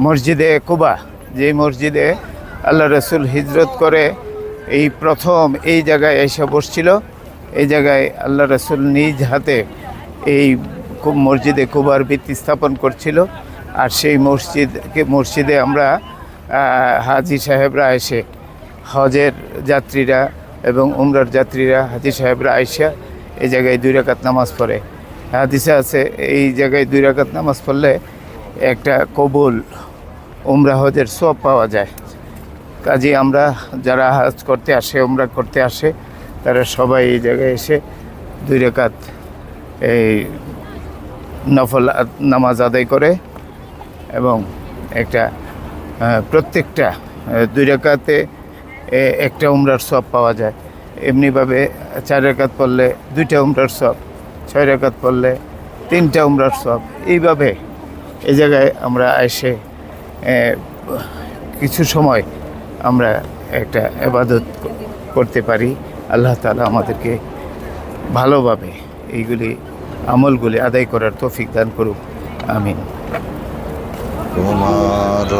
মসজিদে কুবা যে মসজিদে আল্লাহ রসুল হিজরত করে, এই প্রথম এই জায়গায় এসে বসছিল। এই জায়গায় আল্লাহ রসুল নিজ হাতে এই মসজিদে কুবার ভিত্তি স্থাপন করছিল। আর সেই মসজিদকে, মসজিদে আমরা হাজি সাহেবরা এসে, হজের যাত্রীরা এবং উমরার যাত্রীরা, হাজি সাহেবরা আইসা এই জায়গায় দুই রাকাত নামাজ পড়ে। হাদিসে আছে, এই জায়গায় দুই রাকাত নামাজ পড়লে একটা কবুল উমরা হজের সব পাওয়া যায়। কাজে আমরা যারা হাজ করতে আসে, উমরা করতে আসে, তারা সবাই এই জায়গায় এসে দুই রেখাত এই নফল নামাজ আদায় করে এবং একটা প্রত্যেকটা দুই রেখাতে একটা উমরার সব পাওয়া যায়। এমনিভাবে চার রেখাত পড়লে দুইটা উমরার সব ছয় রেখাত পড়লে তিনটা উমরার সব এইভাবে এই জায়গায় আমরা এসে কিছু সময় আমরা একটা এবাদত করতে পারি। আল্লাহ তালা আমাদেরকে ভালোভাবে এইগুলি, আমলগুলি আদায় করার তৌফিক দান করুক। আমিন। তোমার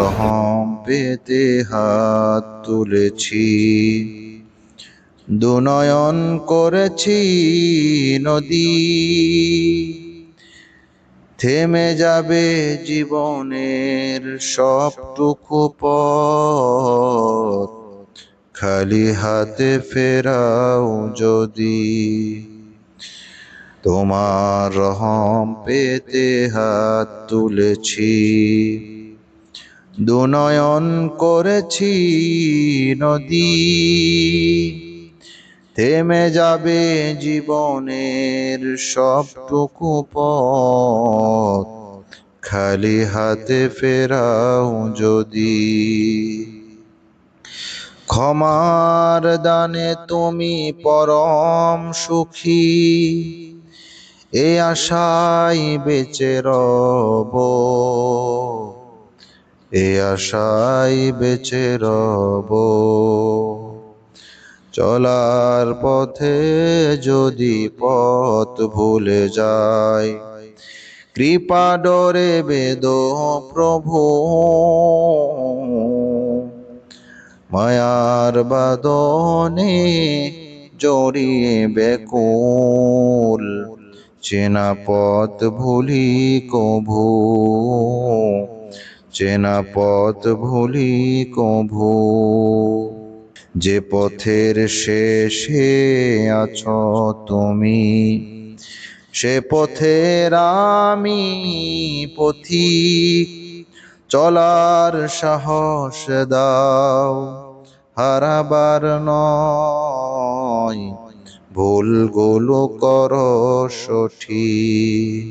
পেতে হাত তুলেছি, দুনয়ন করেছি নদী। থেমে যাবে জীবনের সবটুকু পথ। খালি হাতে ফেরাও যদি। তোমার রহম পেতে হাত তুলেছি। দুনয়ন করেছি নদী। থেমে যাবে জীবনের সবটুকু পথ। খালি হাতে ফেরাও যদি। ক্ষমার দানে তুমি পরম সুখী। এ আশাই বেঁচে রব। এ আশাই বেঁচে রব। চলার পথে যদি পথ ভুলে যায় কৃপা ডরে বেদ প্রভু। মায়ার বাদনে জড়িয়ে বেকুল চেনা পথ ভুলি কভু। চেনা পথ ভুলি কভু। যে পথের শেষে আছো তুমি সে পথের আমি পথি চলার সাহস দাও হারাবার নয় ভুলগুলো কর সঠিক।